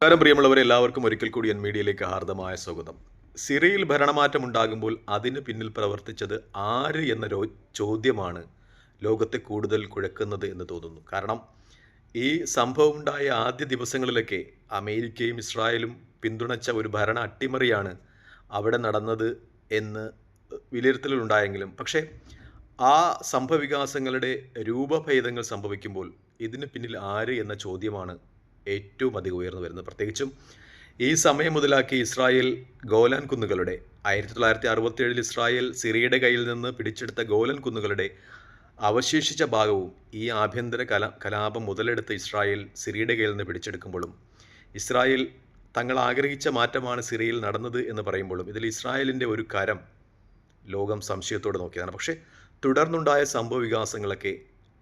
നമസ്കാരം പ്രിയമുള്ളവരെ എല്ലാവർക്കും ഒരിക്കൽ കൂടി എൻ മീഡിയയിലേക്ക് ഹാർദമായ സ്വാഗതം. സിറിയയിൽ ഭരണമാറ്റം ഉണ്ടാകുമ്പോൾ അതിന് പിന്നിൽ പ്രവർത്തിച്ചത് ആര് എന്ന ചോദ്യമാണ് ലോകത്തെ കൂടുതൽ കുഴക്കുന്നത് എന്ന് തോന്നുന്നു. കാരണം ഈ സംഭവം ഉണ്ടായ ആദ്യ ദിവസങ്ങളിലൊക്കെ അമേരിക്കയും ഇസ്രായേലും പിന്തുണച്ച ഒരു ഭരണ അട്ടിമറിയാണ് അവിടെ നടന്നത് എന്ന് വിലയിരുത്തലുണ്ടായെങ്കിലും പക്ഷേ ആ സംഭവവികാസങ്ങളുടെ രൂപഭേദങ്ങൾ സംഭവിക്കുമ്പോൾ ഇതിന് പിന്നിൽ ആര് എന്ന ചോദ്യമാണ് ഏറ്റവും അധികം ഉയർന്നു വരുന്നത് പ്രത്യേകിച്ചും ഈ സമയം മുതലാക്കി ഇസ്രായേൽ ഗോലാൻ കുന്നുകളുടെ ആയിരത്തി തൊള്ളായിരത്തി അറുപത്തിയേഴിൽ ഇസ്രായേൽ സിറിയയുടെ കയ്യിൽ നിന്ന് പിടിച്ചെടുത്ത ഗോലൻ കുന്നുകളുടെ അവശേഷിച്ച ഭാഗവും ഈ ആഭ്യന്തര കല കലാപം മുതലെടുത്ത് ഇസ്രായേൽ സിറിയയുടെ കയ്യിൽ നിന്ന് പിടിച്ചെടുക്കുമ്പോഴും ഇസ്രായേൽ തങ്ങൾ ആഗ്രഹിച്ച മാറ്റമാണ് സിറിയയിൽ നടന്നത് എന്ന് പറയുമ്പോഴും ഇതിൽ ഇസ്രായേലിന്റെ ഒരു കരം ലോകം സംശയത്തോടെ നോക്കിയതാണ്. പക്ഷേ തുടർന്നുണ്ടായ സംഭവ വികാസങ്ങളൊക്കെ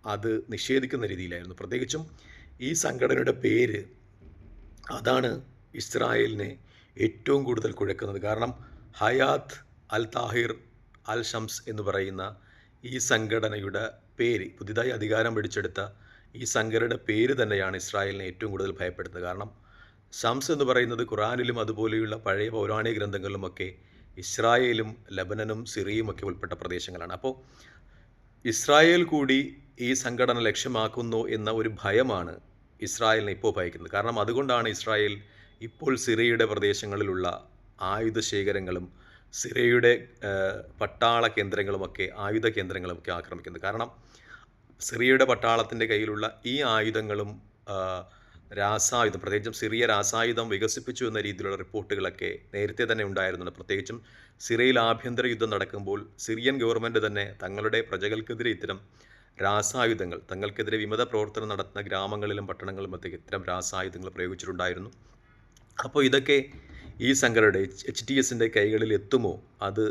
അത് നിഷേധിക്കുന്ന രീതിയിലായിരുന്നു. പ്രത്യേകിച്ചും ഈ സംഘടനയുടെ പേര് അതാണ് ഇസ്രായേലിനെ ഏറ്റവും കൂടുതൽ കുഴക്കുന്നത്. കാരണം ഹയാത്ത് അൽ താഹിർ അൽ ഷംസ് എന്ന് പറയുന്ന ഈ സംഘടനയുടെ പേര് പുതിയതായി അധികാരം പിടിച്ചെടുത്ത ഈ സംഘടനയുടെ പേര് തന്നെയാണ് ഇസ്രായേലിനെ ഏറ്റവും കൂടുതൽ ഭയപ്പെടുന്നത് കാരണം ഷംസ് എന്ന് പറയുന്നത് ഖുറാനിലും അതുപോലെയുള്ള പഴയ പൗരാണിക ഗ്രന്ഥങ്ങളിലുമൊക്കെ ഇസ്രായേലും ലബനനും സിറിയും ഒക്കെ ഉൾപ്പെട്ട പ്രദേശങ്ങളാണ്. അപ്പോൾ ഇസ്രായേൽ കൂടി ഈ സംഘടന ലക്ഷ്യമാക്കുന്നു എന്ന ഒരു ഭയമാണ് ഇസ്രായേലിനെ ഇപ്പോൾ ഭയക്കുന്നത്. കാരണം അതുകൊണ്ടാണ് ഇസ്രായേൽ ഇപ്പോൾ സിറിയയുടെ പ്രദേശങ്ങളിലുള്ള ആയുധ ശേഖരങ്ങളും സിറിയയുടെ പട്ടാള കേന്ദ്രങ്ങളുമൊക്കെ ആയുധ കേന്ദ്രങ്ങളുമൊക്കെ ആക്രമിക്കുന്നത്. കാരണം സിറിയയുടെ പട്ടാളത്തിന്റെ കയ്യിലുള്ള ഈ ആയുധങ്ങളും രാസായുധം പ്രത്യേകിച്ചും സിറിയ രാസായുധം വികസിപ്പിച്ചു എന്ന രീതിയിലുള്ള റിപ്പോർട്ടുകളൊക്കെ നേരത്തെ തന്നെ ഉണ്ടായിരുന്നുണ്ട്. പ്രത്യേകിച്ചും സിറിയയിൽ ആഭ്യന്തര യുദ്ധം നടക്കുമ്പോൾ സിറിയൻ ഗവൺമെന്റ് തന്നെ തങ്ങളുടെ പ്രജകൾക്കെതിരെ ഇത്തരം രാസായുധങ്ങൾ. തങ്ങൾക്കെതിരെ വിമത പ്രവർത്തനം നടത്തുന്ന ഗ്രാമങ്ങളിലും പട്ടണങ്ങളിലും മറ്റേ ഇത്തരം രാസായുധങ്ങൾ പ്രയോഗിച്ചിട്ടുണ്ടായിരുന്നു. അപ്പോൾ ഇതൊക്കെ ഈ സംഘടനയുടെ എച്ച് ടി എസിന്റെ കൈകളിൽ എത്തുമോ? അത്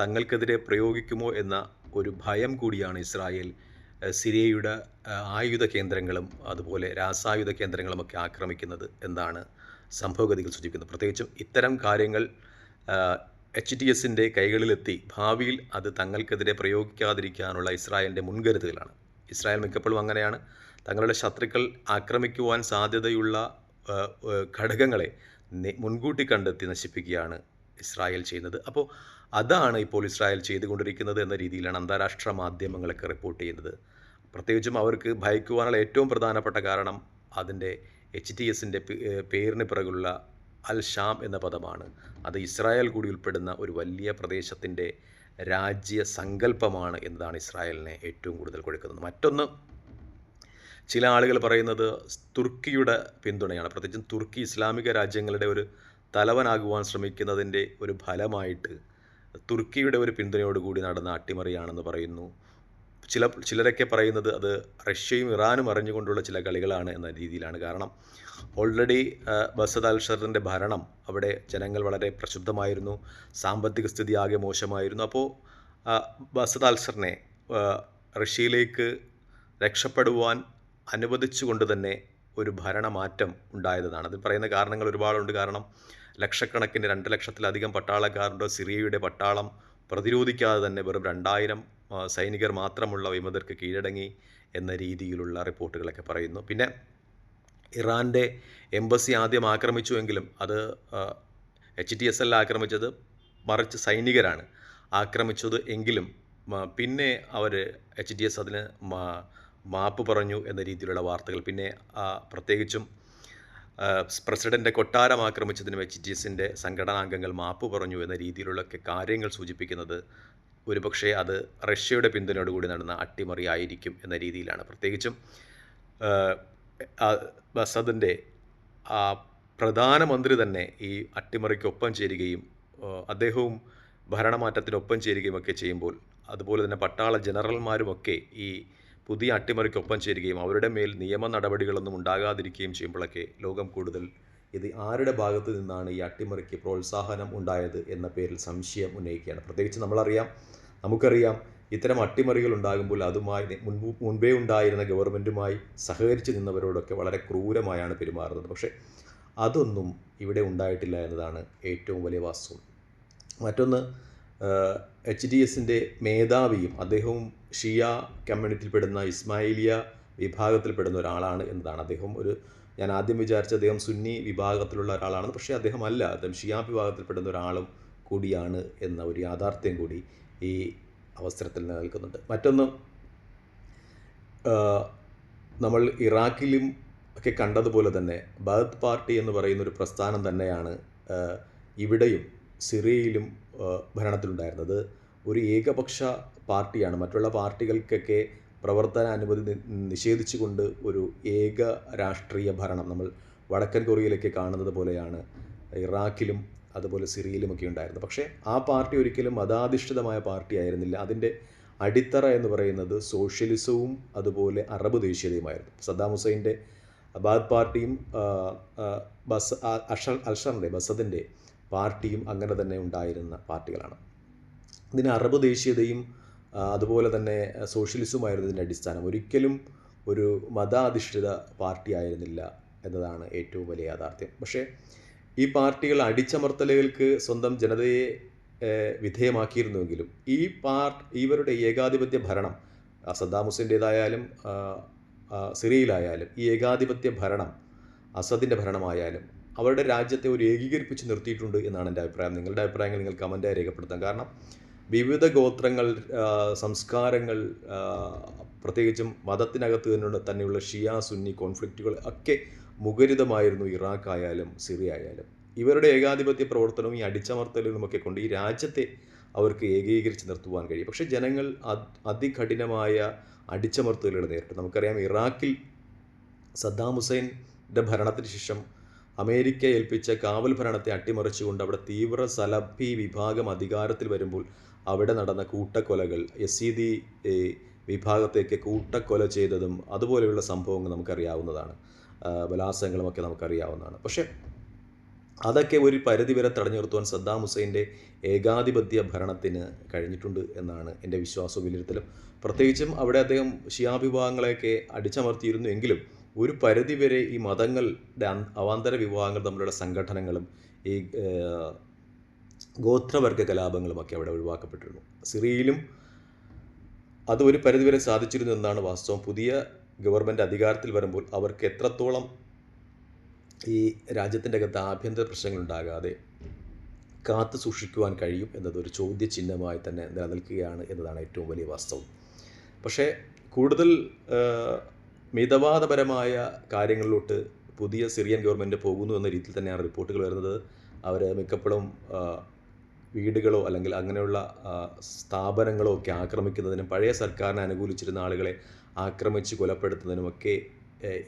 തങ്ങൾക്കെതിരെ പ്രയോഗിക്കുമോ എന്ന ഒരു ഭയം കൂടിയാണ് ഇസ്രായേൽ സിറിയയുടെ ആയുധ കേന്ദ്രങ്ങളും അതുപോലെ രാസായുധ കേന്ദ്രങ്ങളുമൊക്കെ ആക്രമിക്കുന്നത് എന്നാണ് സംഭവഗതികൾ സൂചിപ്പിക്കുന്നത്. പ്രത്യേകിച്ചും ഇത്തരം കാര്യങ്ങൾ എച്ച് ടി എസിന്റെ കൈകളിലെത്തി. ഭാവിയിൽ അത് തങ്ങൾക്കെതിരെ പ്രയോഗിക്കാതിരിക്കാനുള്ള ഇസ്രായേലിന്റെ മുൻകരുതലാണ്. ഇസ്രായേൽ മിക്കപ്പോഴും അങ്ങനെയാണ്. തങ്ങളുടെ ശത്രുക്കൾ ആക്രമിക്കുവാൻ സാധ്യതയുള്ള ഘടകങ്ങളെ മുൻകൂട്ടി കണ്ടെത്തി നശിപ്പിക്കുകയാണ് ഇസ്രായേൽ ചെയ്യുന്നത്. അപ്പോൾ അതാണ് ഇപ്പോൾ ഇസ്രായേൽ ചെയ്തുകൊണ്ടിരിക്കുന്നത് എന്ന രീതിയിലാണ് അന്താരാഷ്ട്ര മാധ്യമങ്ങളൊക്കെ റിപ്പോർട്ട് ചെയ്യുന്നത്. പ്രത്യേകിച്ചും അവർക്ക് ഭയക്കുവാനുള്ള ഏറ്റവും പ്രധാനപ്പെട്ട കാരണം അതിന്റെ എച്ച് ടി എസിന്റെ പേരിന് പിറകുള്ള അൽ ഷാം എന്ന പദമാണ്. അത് ഇസ്രായേൽ കൂടി ഉൾപ്പെടുന്ന ഒരു വലിയ പ്രദേശത്തിന്റെ രാജ്യ സങ്കല്പമാണ് എന്നതാണ് ഇസ്രായേലിനെ ഏറ്റവും കൂടുതൽ കൊടുക്കുന്നത്. മറ്റൊന്ന് ചില ആളുകൾ പറയുന്നത് തുർക്കിയുടെ പിന്തുണയാണ്. പ്രത്യേകിച്ചും തുർക്കി ഇസ്ലാമിക രാജ്യങ്ങളുടെ ഒരു തലവനാകുവാൻ ശ്രമിക്കുന്നതിന്റെ ഒരു ഫലമായിട്ട് തുർക്കിയുടെ ഒരു പിന്തുണയോടുകൂടി നടന്ന അട്ടിമറിയാണെന്ന് പറയുന്നു. ചില ചിലരൊക്കെ പറയുന്നത് അത് റഷ്യയും ഇറാനും അറിഞ്ഞുകൊണ്ടുള്ള ചില കളികളാണ് എന്ന രീതിയിലാണ്. കാരണം ഓൾറെഡി ബസദ് ഭരണം അവിടെ ജനങ്ങൾ വളരെ പ്രക്ഷുബ്ധമായിരുന്നു സാമ്പത്തിക സ്ഥിതി ആകെ മോശമായിരുന്നു. അപ്പോൾ ബസദ് അൽസറിനെ റഷ്യയിലേക്ക് രക്ഷപ്പെടുവാൻ അനുവദിച്ചുകൊണ്ട് തന്നെ ഒരു ഭരണമാറ്റം ഉണ്ടായതാണ്. അത് പറയുന്ന കാരണങ്ങൾ ഒരുപാടുണ്ട്. കാരണം ലക്ഷക്കണക്കിന് രണ്ട് ലക്ഷത്തിലധികം പട്ടാളക്കാരുടെ സിറിയയുടെ പട്ടാളം പ്രതിരോധിക്കാതെ തന്നെ വെറും രണ്ടായിരം സൈനികർ മാത്രമുള്ള വിമതർക്ക് കീഴടങ്ങി എന്ന രീതിയിലുള്ള റിപ്പോർട്ടുകളൊക്കെ പറയുന്നു. പിന്നെ ഇറാന്റെ എംബസി ആദ്യം ആക്രമിച്ചുവെങ്കിലും അത് എച്ച് ടി എസ് എൽ ആക്രമിച്ചത് മറിച്ച് സൈനികരാണ് ആക്രമിച്ചത് എങ്കിലും പിന്നെ അവർ എച്ച് ഡി എസ് അതിന് മാപ്പ് പറഞ്ഞു എന്ന രീതിയിലുള്ള വാർത്തകൾ. പിന്നെ പ്രത്യേകിച്ചും പ്രസിഡന്റെ കൊട്ടാരം ആക്രമിച്ചതിനും എച്ച് ഡി എസിന്റെ സംഘടനാംഗങ്ങൾ മാപ്പ് പറഞ്ഞു എന്ന രീതിയിലുള്ളൊക്കെ കാര്യങ്ങൾ സൂചിപ്പിക്കുന്നത് ഒരുപക്ഷേ അത് റഷ്യയുടെ പിന്തുണയോടുകൂടി നടന്ന അട്ടിമറി ആയിരിക്കും എന്ന രീതിയിലാണ്. പ്രത്യേകിച്ചും ബസദിന്റെ ആ പ്രധാനമന്ത്രി തന്നെ ഈ അട്ടിമറിക്കൊപ്പം ചേരുകയും അദ്ദേഹവും ഭരണമാറ്റത്തിനൊപ്പം ചേരുകയും ഒക്കെ ചെയ്യുമ്പോൾ അതുപോലെ തന്നെ പട്ടാള ജനറൽമാരുമൊക്കെ ഈ പുതിയ അട്ടിമറിക്കൊപ്പം ചേരുകയും അവരുടെ മേൽ നിയമ നടപടികളൊന്നും ഉണ്ടാകാതിരിക്കുകയും ചെയ്യുമ്പോഴൊക്കെ ലോകം കൂടുതൽ ഇത് ആരുടെ ഭാഗത്തു നിന്നാണ് ഈ അട്ടിമറിക്ക് പ്രോത്സാഹനം ഉണ്ടായത് എന്ന പേരിൽ സംശയം ഉന്നയിക്കുകയാണ്. പ്രത്യേകിച്ച് നമ്മളറിയാം നമുക്കറിയാം ഇത്തരം അട്ടിമറികൾ ഉണ്ടാകുമ്പോൾ അതുമായി മുൻപേ ഉണ്ടായിരുന്ന ഗവൺമെന്റുമായി സഹകരിച്ച് നിന്നവരോടൊക്കെ വളരെ ക്രൂരമായാണ് പെരുമാറുന്നത്. പക്ഷേ അതൊന്നും ഇവിടെ ഉണ്ടായിട്ടില്ല എന്നതാണ് ഏറ്റവും വലിയ വാസ്തവം. മറ്റൊന്ന് എച്ച് ഡി എസിന്റെ മേധാവിയും അദ്ദേഹവും ഷിയ കമ്മ്യൂണിറ്റിയിൽപ്പെടുന്ന ഇസ്മായിലിയ വിഭാഗത്തിൽപ്പെടുന്ന ഒരാളാണ് എന്നതാണ്. അദ്ദേഹം ഒരു ഞാൻ ആദ്യം വിചാരിച്ച അദ്ദേഹം സുന്നി വിഭാഗത്തിലുള്ള ഒരാളാണ് പക്ഷേ അദ്ദേഹം അല്ല അദ്ദേഹം ഷിയാ വിഭാഗത്തിൽപ്പെടുന്ന ഒരാളും കൂടിയാണ് എന്ന ഒരു യാഥാർത്ഥ്യം കൂടി ഈ അവസരത്തിൽ നിലനിൽക്കുന്നുണ്ട്. മറ്റൊന്ന് നമ്മൾ ഇറാഖിലും ഒക്കെ കണ്ടതുപോലെ തന്നെ ബാത്ത് പാർട്ടി എന്ന് പറയുന്ന ഒരു പ്രസ്ഥാനം തന്നെയാണ് ഇവിടെയും സിറിയയിലും ഭരണത്തിലുണ്ടായിരുന്നത്. ഒരു ഏകപക്ഷ പാർട്ടിയാണ്. മറ്റുള്ള പാർട്ടികൾക്കൊക്കെ പ്രവർത്തന അനുമതി നിഷേധിച്ചുകൊണ്ട് ഒരു ഏക രാഷ്ട്രീയ ഭരണം നമ്മൾ വടക്കൻ കൊറിയയിലൊക്കെ കാണുന്നത് പോലെയാണ്. ഇറാഖിലും അതുപോലെ സിറിയയിലുമൊക്കെ ഉണ്ടായിരുന്നു. പക്ഷേ ആ പാർട്ടി ഒരിക്കലും മതാധിഷ്ഠിതമായ പാർട്ടി ആയിരുന്നില്ല. അതിന്റെ അടിത്തറ എന്ന് പറയുന്നത് സോഷ്യലിസവും അതുപോലെ അറബ് ദേശീയതയുമായിരുന്നു. സദ്ദാം ഹുസൈന്റെ ബാദ് പാർട്ടിയും ബസ് അഷർ അഷറിന്റെ ബസദിന്റെ പാർട്ടിയും അങ്ങനെ തന്നെ ഉണ്ടായിരുന്ന പാർട്ടികളാണ്. ഇതിന് അറബ് ദേശീയതയും അതുപോലെ തന്നെ സോഷ്യലിസവുമായിരുന്നു ഇതിന്റെ അടിസ്ഥാനം. ഒരിക്കലും ഒരു മതാധിഷ്ഠിത പാർട്ടി ആയിരുന്നില്ല എന്നതാണ് ഏറ്റവും വലിയ യാഥാർത്ഥ്യം. പക്ഷേ ഈ പാർട്ടികൾ അടിച്ചമർത്തലുകൾക്ക് സ്വന്തം ജനതയെ വിധേയമാക്കിയിരുന്നുവെങ്കിലും ഈ പാർട്ട് ഇവരുടെ ഏകാധിപത്യ ഭരണം സദ്ദാം ഹുസൈന്റേതായാലും സിറിയയിലായാലും ഈ ഏകാധിപത്യ ഭരണം അസദിന്റെ ഭരണമായാലും അവരുടെ രാജ്യത്തെ ഒരു ഏകീകരിപ്പിച്ച് നിർത്തിയിട്ടുണ്ട് എന്നാണ് എന്റെ അഭിപ്രായം. നിങ്ങളുടെ അഭിപ്രായങ്ങൾ നിങ്ങൾ കമന്റായി രേഖപ്പെടുത്താം. കാരണം വിവിധ ഗോത്രങ്ങൾ സംസ്കാരങ്ങൾ പ്രത്യേകിച്ചും മതത്തിനകത്ത് തന്നെ തന്നെയുള്ള ഷിയ സുന്നി കോൺഫ്ലിക്റ്റുകൾ ഒക്കെ മുഖരിതമായിരുന്നു ഇറാഖ് ആയാലും സിറിയ ആയാലും ഇവരുടെ ഏകാധിപത്യ പ്രവർത്തനവും ഈ അടിച്ചമർത്തലുകളുമൊക്കെ കൊണ്ട് ഈ രാജ്യത്തെ അവർക്ക് ഏകീകരിച്ച് നിർത്തുവാൻ കഴിയും. പക്ഷേ ജനങ്ങൾ അത് അതികഠിനമായ അടിച്ചമർത്തലുകൾ നേരിട്ടു. നമുക്കറിയാം ഇറാഖിൽ സദ്ദാം ഹുസൈന്റെ ഭരണത്തിന് ശേഷം അമേരിക്ക ഏൽപ്പിച്ച കാവൽ ഭരണത്തെ അട്ടിമറിച്ചുകൊണ്ട് അവിടെ തീവ്ര സലഭി വിഭാഗം അധികാരത്തിൽ വരുമ്പോൾ അവിടെ നടന്ന കൂട്ടക്കൊലകൾ യസീദി വിഭാഗത്തേക്ക് കൂട്ടക്കൊല ചെയ്തതും അതുപോലെയുള്ള സംഭവങ്ങൾ നമുക്കറിയാവുന്നതാണ്. ആ, ബലാത്സംഗങ്ങളുമൊക്കെ നമുക്കറിയാവുന്നതാണ്. പക്ഷേ അതൊക്കെ ഒരു പരിധിവരെ തടഞ്ഞു നിർത്തുവാൻ സദ്ദാം ഹുസൈന്റെ ഏകാധിപത്യ ഭരണത്തിന് കഴിഞ്ഞിട്ടുണ്ട് എന്നാണ് എന്റെ വിശ്വാസവും വിലയിരുത്തലും. പ്രത്യേകിച്ചും അവിടെ അദ്ദേഹം ഷിയാ വിഭാഗങ്ങളെയൊക്കെ അടിച്ചമർത്തിയിരുന്നു എങ്കിലും ഒരു പരിധിവരെ ഈ മതങ്ങളുടെ അവാന്തര വിഭാഗങ്ങൾ തമ്മിലുള്ള സംഘടനകളും ഈ ഗോത്രവർഗ കലാപങ്ങളുമൊക്കെ അവിടെ ഒഴിവാക്കപ്പെട്ടിരുന്നു. സിറിയയിലും അത് ഒരു പരിധിവരെ സാധിച്ചിരുന്നു എന്നാണ് വാസ്തവം. പുതിയ ഗവൺമെന്റ് അധികാരത്തിൽ വരുമ്പോൾ അവർക്ക് എത്രത്തോളം ഈ രാജ്യത്തിന്റെ അകത്ത് ആഭ്യന്തര പ്രശ്നങ്ങളുണ്ടാകാതെ കാത്തു സൂക്ഷിക്കുവാൻ കഴിയും എന്നതൊരു ചോദ്യചിഹ്നമായി തന്നെ നിലനിൽക്കുകയാണ് എന്നതാണ് ഏറ്റവും വലിയ വാസ്തവം. പക്ഷേ കൂടുതൽ മിതവാദപരമായ കാര്യങ്ങളിലോട്ട് പുതിയ സിറിയൻ ഗവൺമെന്റ് പോകുന്നു എന്ന രീതിയിൽ തന്നെയാണ് റിപ്പോർട്ടുകൾ വരുന്നത്. അവർ മിക്കപ്പോഴും വീടുകളോ അല്ലെങ്കിൽ അങ്ങനെയുള്ള സ്ഥാപനങ്ങളോ ഒക്കെ ആക്രമിക്കുന്നതിനും പഴയ സർക്കാരിനെ അനുകൂലിച്ചിരുന്ന ആളുകളെ ആക്രമിച്ച് കൊലപ്പെടുത്തുന്നതിനുമൊക്കെ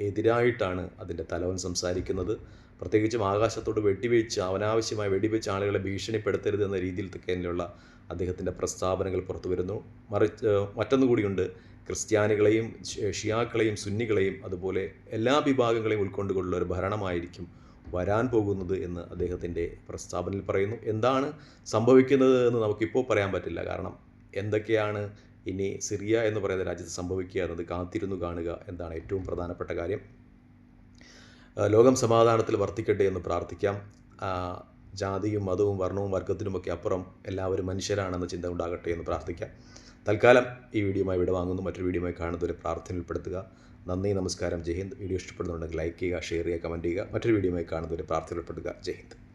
എതിരായിട്ടാണ് അതിന്റെ തലവൻ സംസാരിക്കുന്നത്. പ്രത്യേകിച്ചും ആകാശത്തോട് വെടിവെച്ച് അനാവശ്യമായി വെടിവെച്ച് ആളുകളെ ഭീഷണിപ്പെടുത്തരുത് എന്ന രീതിയിൽ തന്നെയുള്ള അദ്ദേഹത്തിന്റെ പ്രസ്താവനകൾ പുറത്തു വരുന്നു. മറിച്ച് മറ്റൊന്നു കൂടിയുണ്ട്. ക്രിസ്ത്യാനികളെയും ഷിയാക്കളെയും സുന്നികളെയും അതുപോലെ എല്ലാ വിഭാഗങ്ങളെയും ഉൾക്കൊണ്ടുകൊണ്ടുള്ള ഒരു ഭരണമായിരിക്കും വരാൻ പോകുന്നത് എന്ന് അദ്ദേഹത്തിന്റെ പ്രസ്താവനയിൽ പറയുന്നു. എന്താണ് സംഭവിക്കുന്നത് എന്ന് നമുക്കിപ്പോൾ പറയാൻ പറ്റില്ല. കാരണം എന്തൊക്കെയാണ് ഇനി സിറിയ എന്ന് പറയുന്ന രാജ്യത്ത് സംഭവിക്കുക എന്നത് കാത്തിരുന്നു കാണുക എന്നാണ് ഏറ്റവും പ്രധാനപ്പെട്ട കാര്യം. ലോകം സമാധാനത്തിൽ വർത്തിക്കട്ടെ എന്ന് പ്രാർത്ഥിക്കാം. ജാതിയും മതവും വർണവും വർഗത്തിനുമൊക്കെ അപ്പുറം എല്ലാവരും മനുഷ്യരാണെന്ന ചിന്ത ഉണ്ടാകട്ടെ എന്ന് പ്രാർത്ഥിക്കാം. തൽക്കാലം ഈ വീഡിയോയുമായി വിടവാങ്ങുന്നു മറ്റൊരു വീഡിയോയുമായി കാണുന്നവരെ പ്രാർത്ഥന ഉൾപ്പെടുത്തുക നന്ദി നമസ്കാരം. ജയ് ഹിന്ദ്. വീഡിയോ ഇഷ്ടപ്പെടുന്നുണ്ടെങ്കിൽ ലൈക്ക് ചെയ്യുക ഷെയർ ചെയ്യുക കമന്റ് ചെയ്യുക. മറ്റൊരു വീഡിയോയുമായി കാണുന്നവരെ ജയ് ഹിന്ദ്.